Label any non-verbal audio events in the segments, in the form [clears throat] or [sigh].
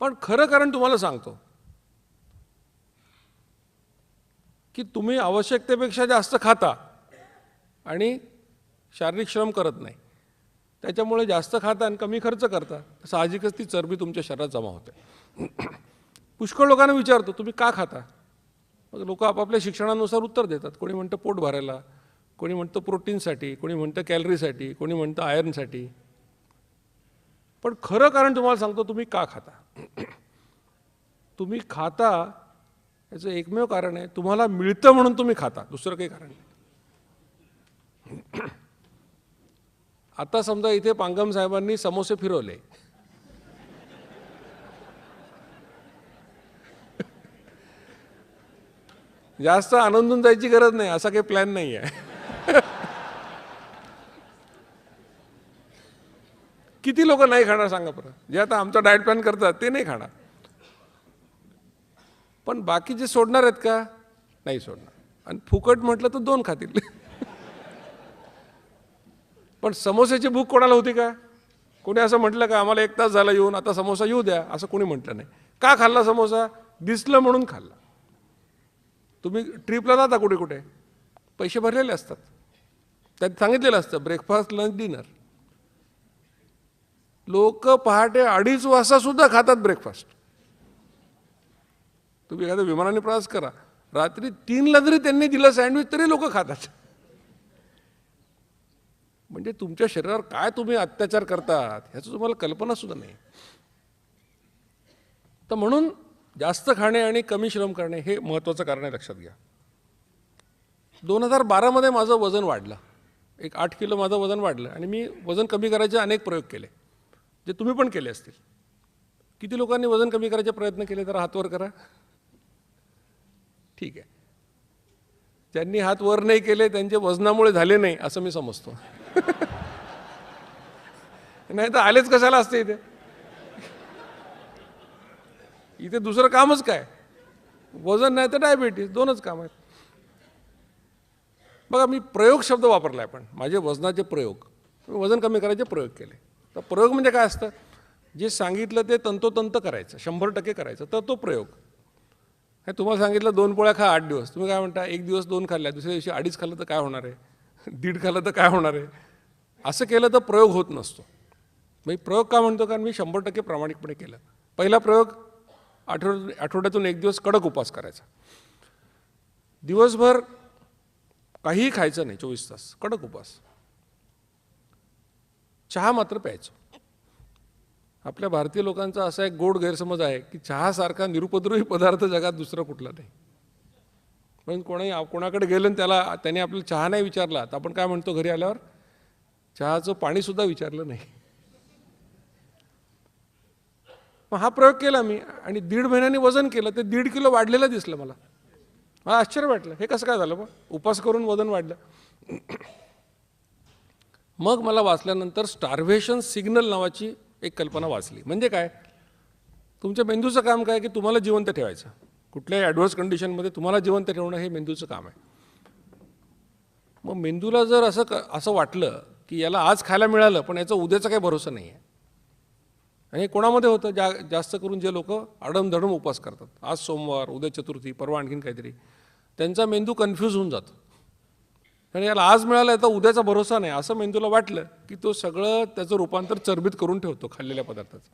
पण खरं कारण तुम्हाला सांगतो. की तुम्ही आवश्यकतेपेक्षा जास्त खाता आणि शारीरिक श्रम करत नाही. त्याच्यामुळे जास्त खाता आणि कमी खर्च करता. साहजिकच ती चरबी तुमच्या शरीरात जमा होते. पुष्कळ लोकांना विचारतो तुम्ही का खाता? मग लोक आपापल्या शिक्षणानुसार उत्तर देतात. कोणी म्हणतं पोट भरायला कोणी म्हणतं प्रोटीनसाठी कोणी म्हणतं कॅलरीसाठी कोणी म्हणतं आयर्नसाठी. पण खरं कारण तुम्हाला सांगतो तुम्ही का खाता? तुम्ही खाता याचं एकमेव कारण आहे तुम्हाला मिळतं म्हणून तुम्ही खाता दुसरं काही कारण नाही. आता समजा इथे पांगम साहेबांनी समोसे फिरवले. जास्त आनंदून जायची गरज नाही असा काही प्लॅन नाही आहे किती लोक नाही खाणार सांगा बरं. जे आता आमचा डाएट प्लॅन करतात ते नाही खाणार. पण बाकीचे सोडणार आहेत का? नाही सोडणार. आणि फुकट म्हटलं तर दोन खातील. [laughs] पण समोस्याची भूक कोणाला होती का? कोणी असं म्हटलं का आम्हाला एक तास झाला येऊन आता समोसा येऊ द्या. असं कोणी म्हटलं नाही. का खाल्ला समोसा? दिसलं म्हणून खाल्ला. तुम्ही ट्रिपला जाता कुठे कुठे? पैसे भरलेले असतात. त्यात सांगितलेलं असतं ब्रेकफास्ट लंच डिनर लोक पहाटे अडीच वाजता सुद्धा खातात ब्रेकफास्ट तुम्ही एखाद्या विमानाने प्रवास करा. रात्री तीनला जरी त्यांनी दिलं सँडविच तरी लोक खातात. म्हणजे तुमच्या शरीरावर काय तुम्ही अत्याचार करतात ह्याचं तुम्हाला कल्पना सुद्धा नाही. तर म्हणून जास्त खाणे आणि कमी श्रम करणे हे महत्त्वाचं कारण आहे लक्षात घ्या. दोन हजार बारामध्ये माझं वजन वाढलं. एक आठ किलो माझं वजन वाढलं आणि मी वजन कमी करायचे अनेक प्रयोग केले. जे तुम्ही पण केले असतील. किती लोकांनी वजन कमी करायचे प्रयत्न केले तर हात वर करा. ठीक आहे. ज्यांनी हात वर नाही केले त्यांचे वजनामुळे झाले नाही असं मी समजतो. [laughs] नाही तर आलेच कशाला असते इथे? इथे दुसरं कामच काय? वजन नाही तर डायबिटीस दोनच काम आहेत. बघा मी प्रयोग शब्द वापरला आहे पण माझे वजनाचे प्रयोग. वजन कमी करायचे प्रयोग केले. तर प्रयोग म्हणजे काय असतं? जे सांगितलं ते तंतोतंत करायचं शंभर टक्के करायचं तर तो प्रयोग. हे तुम्हाला सांगितलं दोन पोळ्या खा आठ दिवस. तुम्ही काय म्हणता एक दिवस दोन खाल्ल्या दुसऱ्या दिवशी अडीच खाल्लं तर काय होणार आहे? [laughs] दीड खाल्लं तर काय होणार आहे? असं केलं तर प्रयोग होत नसतो. मी प्रयोग का म्हणतो? कारण मी शंभर टक्के प्रामाणिकपणे केलं. पहिला प्रयोग आठवड आठवड्यातून एक दिवस कडक उपास करायचा. दिवसभर काहीही खायचं नाही चोवीस तास कडक उपवास चहा मात्र प्यायचो. आपल्या भारतीय लोकांचा असा एक गोड गैरसमज आहे की चहासारखा निरुपद्रवी पदार्थ जगात दुसरा कुठला नाही. पण कोणी कोणाकडे गेलं आणि त्याला त्याने आपल्याला चहा नाही विचारला तर आपण काय म्हणतो घरी आल्यावर? चहाचं पाणीसुद्धा विचारलं नाही. मग हा प्रयोग केला मी आणि दीड महिन्याने वजन केलं ते दीड किलो वाढलेलं दिसलं मला. मला आश्चर्य वाटलं. हे कसं काय झालं बा? उपास करून वजन वाढलं. मग मला वाचल्यानंतर स्टार्व्हेशन सिग्नल नावाची एक कल्पना वाचली. म्हणजे काय? तुमच्या मेंदूचं काम काय की तुम्हाला जिवंत ठेवायचं. कुठल्याही ॲडव्हर्स कंडिशनमध्ये तुम्हाला जिवंत ठेवणं हे मेंदूचं काम आहे. मग मेंदूला जर असं क असं वाटलं की याला आज खायला मिळालं पण याचा उद्याचा काही भरोसा नाही आहे आणि हे कोणामध्ये होतं? जा जास्त करून जे लोक अडमधडम उपवास करतात. आज सोमवार उद्या चतुर्थी परवा आणखीन काहीतरी. त्यांचा मेंदू कन्फ्यूज होऊन जातो. आणि याला आज मिळालं तर उद्याचा भरोसा नाही. असं मेंदूला वाटलं की तो सगळं त्याचं रूपांतर चरबीत करून ठेवतो खाल्लेल्या पदार्थाचं.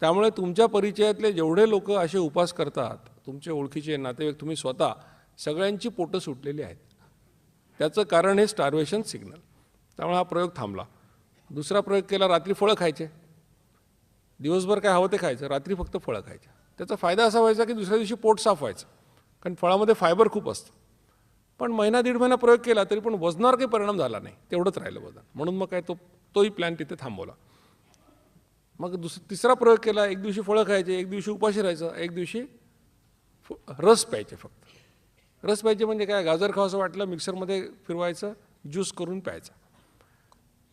त्यामुळे तुमच्या परिचयातले जेवढे लोक असे उपास करतात तुमचे ओळखीचे नातेवाईक तुम्ही स्वतः सगळ्यांची पोटं सुटलेली आहेत. त्याचं कारण हे स्टार्वेशन सिग्नल त्यामुळे हा प्रयोग थांबला. दुसरा प्रयोग केला रात्री फळं खायचे. दिवसभर काय हवं ते खायचं. रात्री फक्त फळं खायचे. त्याचा फायदा असा व्हायचा की दुसऱ्या दिवशी पोट साफ व्हायचं. कारण फळामध्ये फायबर खूप असतं. पण महिना दीड महिना प्रयोग केला तरी पण वजनावर काही परिणाम झाला नाही. तेवढंच राहिलं वजन. म्हणून मग काय तो तोही प्लॅन तिथे थांबवला. मग दुस तिसरा प्रयोग केला. एक दिवशी फळं खायचे एक दिवशी उपाशी राहायचं एक दिवशी रस प्यायचे फक्त. रस प्यायचे म्हणजे काय? गाजर खावंसं वाटलं मिक्सरमध्ये फिरवायचं ज्यूस करून प्यायचा.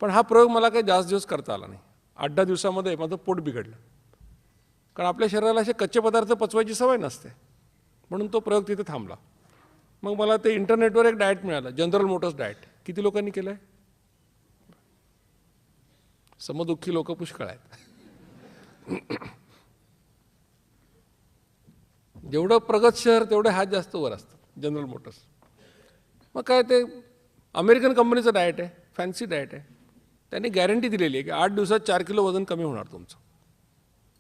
पण हा प्रयोग मला काही जास्त दिवस करता आला नाही. आठ दहा दिवसामध्ये माझं पोट बिघडलं. कारण आपल्या शरीराला असे कच्चे पदार्थ पचवायची सवय नसते. म्हणून तो प्रयोग तिथे थांबला. मग मला ते इंटरनेटवर एक डाएट मिळालं जनरल मोटर्स डाएट. किती लोकांनी केलं आहे समदुःखी लोक पुष्कळ आहेत. जेवढं प्रगत शहर तेवढे हात जास्त वर असतं जनरल मोटर्स. मग काय ते अमेरिकन कंपनीचं डाएट आहे फॅन्सी डाएट आहे. त्यांनी गॅरंटी दिलेली आहे की आठ दिवसात चार किलो वजन कमी होणार तुमचं.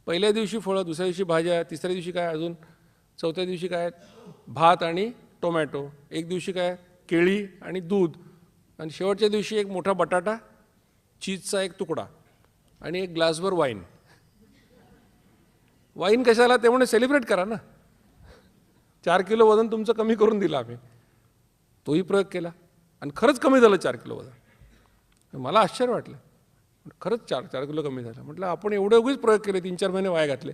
पहिल्या दिवशी फळं दुसऱ्या दिवशी भाज्या तिसऱ्या दिवशी काय अजून चौथ्या दिवशी काय भात आणि टोमॅटो एक दिवशी काय केळी आणि दूध. आणि शेवटच्या दिवशी एक मोठा बटाटा चीजचा एक तुकडा आणि एक ग्लासभर वाईन. वाईन कशाला? ते म्हणून सेलिब्रेट करा ना. चार किलो वजन तुमचं कमी करून दिलं आम्ही. तोही प्रयोग केला. आणि खरंच कमी झालं चार किलो वजन. मला आश्चर्य वाटलं. खरंच चार चार किलो कमी झालं. म्हटलं आपण एवढे उगीच प्रयोग केले तीन चार महिने वाया घातले.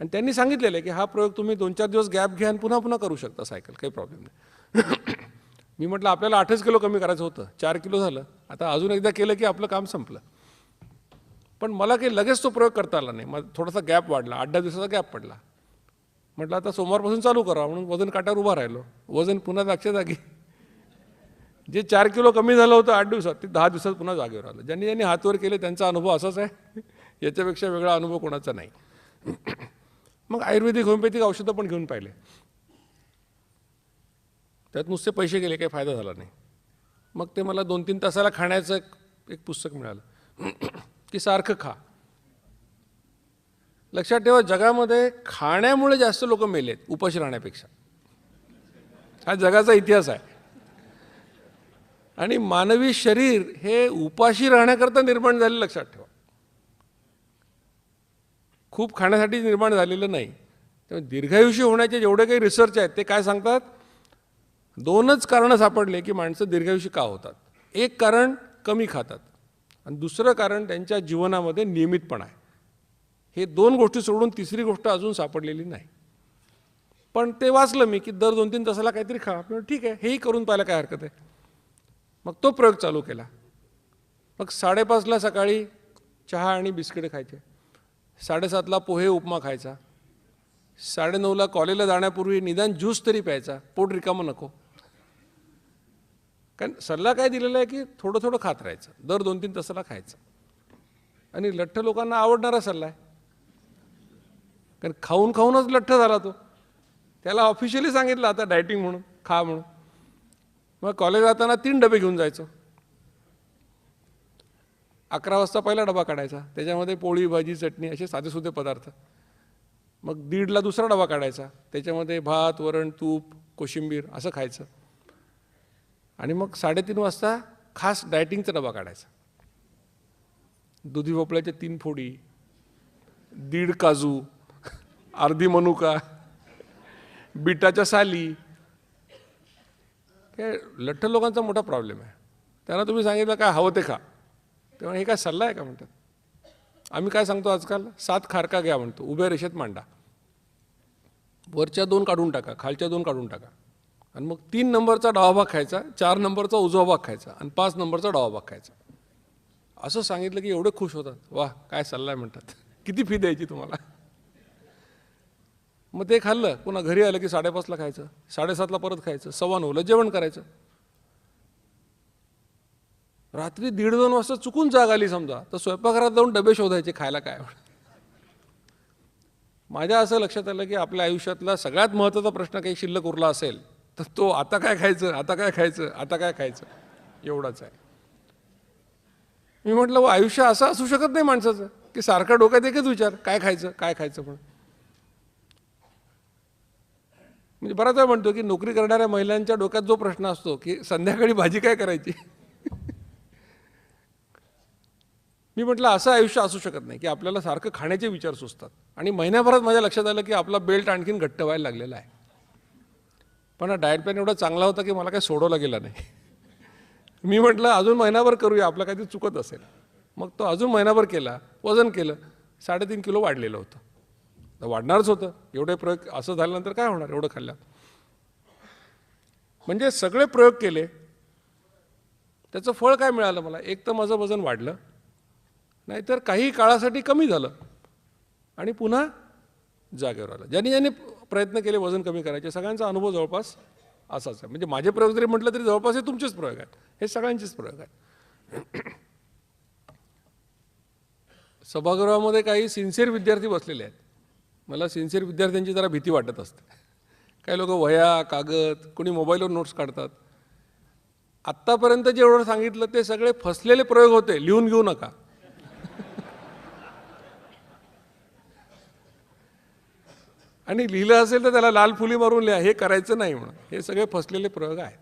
आणि त्यांनी सांगितलेलं आहे की हा प्रयोग तुम्ही दोन चार दिवस गॅप घ्या आणि पुन्हा पुन्हा करू शकता सायकल काही प्रॉब्लेम नाही. [clears throat] मी म्हटलं आपल्याला आठच किलो कमी करायचं होतं चार किलो झालं. आता अजून एकदा केलं की आपलं काम संपलं. पण मला काही लगेच तो प्रयोग करता आला नाही. मग थोडासा गॅप वाढला आठ दहा दिवसाचा गॅप पडला. म्हटलं आता सोमवारपासून चालू करा म्हणून वजन काट्यावर उभा राहिलो. वजन पुन्हा जागच्या जागी. जे चार किलो कमी झालं होतं आठ दिवसात ते दहा दिवसात पुन्हा जागेवर आलं. ज्यांनी ज्यांनी हातवर केले त्यांचा अनुभव असाच आहे. [laughs] याच्यापेक्षा वेगळा अनुभव कोणाचा नाही. [clears throat] मग आयुर्वेदिक होमिओपॅथिक औषधं पण घेऊन पाहिले. त्यात नुसते पैसे गेले काही फायदा झाला नाही. मग ते मला दोन तीन तासाला खाण्याचं एक- पुस्तक मिळालं. [clears throat] की सारखं खा. लक्षात ठेवा जगामध्ये खाण्यामुळे जास्त लोक मेलेत उपाशी राहण्यापेक्षा. हा जगाचा इतिहास आहे. आणि मानवी शरीर हे उपाशी राहण्याकरता निर्माण झाले लक्षात ठेवा. खूप खाण्यासाठी निर्माण झालेलं नाही. त्यामुळे दीर्घायुषी होण्याचे जेवढे काही रिसर्च आहेत ते काय सांगतात? दोनच कारणं सापडले की माणसं दीर्घायुषी का होतात. एक कारण कमी खातात. आणि दुसरं कारण त्यांच्या जीवनामध्ये नियमितपणा आहे. हे दोन गोष्टी सोडून तिसरी गोष्ट अजून सापडलेली नाही. पण ते वाचलं मी की दर दोन तीन तासाला काहीतरी खा. आपण ठीक आहे हेही करून पाहायला काय हरकत आहे? मग तो प्रयोग चालू केला. मग साडेपाचला सकाळी चहा आणि बिस्किटं खायचे. साडेसातला पोहे उपमा खायचा. साडेनऊला कॉलेजला जाण्यापूर्वी निदान ज्यूस तरी प्यायचा. पोट रिकामं नको. कारण सल्ला काय दिलेला आहे की थोडं थोडं खात राहायचं. दर दोन तीन तासाला खायचं. आणि लठ्ठ लोकांना आवडणारा सल्ला आहे. कारण खाऊन खाऊनच लठ्ठ झाला तो. त्याला ऑफिशियली सांगितलं आता डायटिंग म्हणून खा म्हणून. मग कॉलेज जाताना तीन डबे घेऊन जायचो. अकरा वाजता पहिला डबा काढायचा. त्याच्यामध्ये पोळी भाजी चटणी असे साधेसुधे पदार्थ. मग दीडला दुसरा डबा काढायचा. त्याच्यामध्ये भात वरण तूप कोशिंबीर असं खायचं. आणि मग साडेतीन वाजता खास डायटिंगचा डबा काढायचा. दुधी भोपळ्याच्या तीन फोडी दीड काजू अर्धी मनुका बिटाच्या साली. काय लठ्ठ लोकांचा मोठा प्रॉब्लेम आहे. त्यांना तुम्ही सांगितलं काय हवं ते खा. तेव्हा हे काय सल्ला आहे का? म्हणतात. आम्ही काय सांगतो आजकाल? सात खारका घ्या म्हणतो. उभ्या रेषेत मांडा. वरच्या दोन काढून टाका खालच्या दोन काढून टाका. आणि मग तीन नंबरचा डावा भाग खायचा चार नंबरचा उजवा भाग खायचा आणि पाच नंबरचा डावा भाग खायचा. असं सांगितलं की एवढे खुश होतात. वा काय सल्ला आहे म्हणतात. [laughs] किती फी द्यायची तुम्हाला? मग ते खाल्लं. पुन्हा घरी आलं की साडेपाचला खायचं साडेसातला परत खायचं सव्वा नऊला जेवण करायचं. रात्री दीड दोन वाजता चुकून जाग आली समजा. तर स्वयंपाकघरात जाऊन डबे शोधायचे खायला काय माझ्या असं लक्षात आलं की आपल्या आयुष्यातला सगळ्यात महत्त्वाचा प्रश्न काही शिल्लक उरला असेल तर तो आता काय खायचं आता काय खायचं आता काय खायचं? एवढाच आहे. मी म्हटलं "व आयुष्य असं असू शकत नाही माणसाचं की सारखा डोक्यात एकच विचार काय खायचं काय खायचं पण. म्हणजे बराच वेळा म्हणतो की नोकरी करणाऱ्या महिलांच्या डोक्यात जो प्रश्न असतो की संध्याकाळी भाजी काय करायची? मी म्हटलं असं आयुष्य असू शकत नाही की आपल्याला सारखं खाण्याचे विचार सुचतात. आणि महिन्याभरात माझ्या लक्षात आलं की आपला बेल्ट आणखीन घट्ट व्हायला लागलेला आहे. पण हा डाएट प्लॅन एवढा चांगला होता की मला काही सोडवला गेला नाही. [laughs] मी म्हटलं अजून महिनाभर करूया आपलं काहीतरी चुकत असेल. मग तो अजून महिनाभर केला वजन केलं साडेतीन किलो वाढलेलं होतं. तर वाढणारच होतं. एवढे प्रयोग असं झाल्यानंतर काय होणार? एवढं खाल्लं म्हणजे सगळे प्रयोग केले. त्याचं फळ काय मिळालं मला? एक तर माझं वजन वाढलं. नाहीतर काही काळासाठी कमी झालं. आणि पुन्हा जागेवर आलं. ज्यांनी ज्यांनी प्रयत्न केले वजन कमी करायचे सगळ्यांचा अनुभव जवळपास असाच आहे. म्हणजे माझे प्रयोग जरी म्हटलं तरी जवळपास हे तुमचेच प्रयोग आहेत. हे सगळ्यांचेच प्रयोग आहेत. सभागृहामध्ये काही सिन्सिअर विद्यार्थी बसलेले आहेत. मला सिन्सिअर विद्यार्थ्यांची जरा भीती वाटत असते. काही लोक वह्या कागद कोणी मोबाईलवर नोट्स काढतात. आत्तापर्यंत जेवढं सांगितलं ते सगळे फसलेले प्रयोग होते. लिहून घेऊ नका. आणि लिहिलं असेल तर त्याला लाल फुली मारून लिहा. हे करायचं नाही म्हणून. हे सगळे फसलेले प्रयोग आहेत.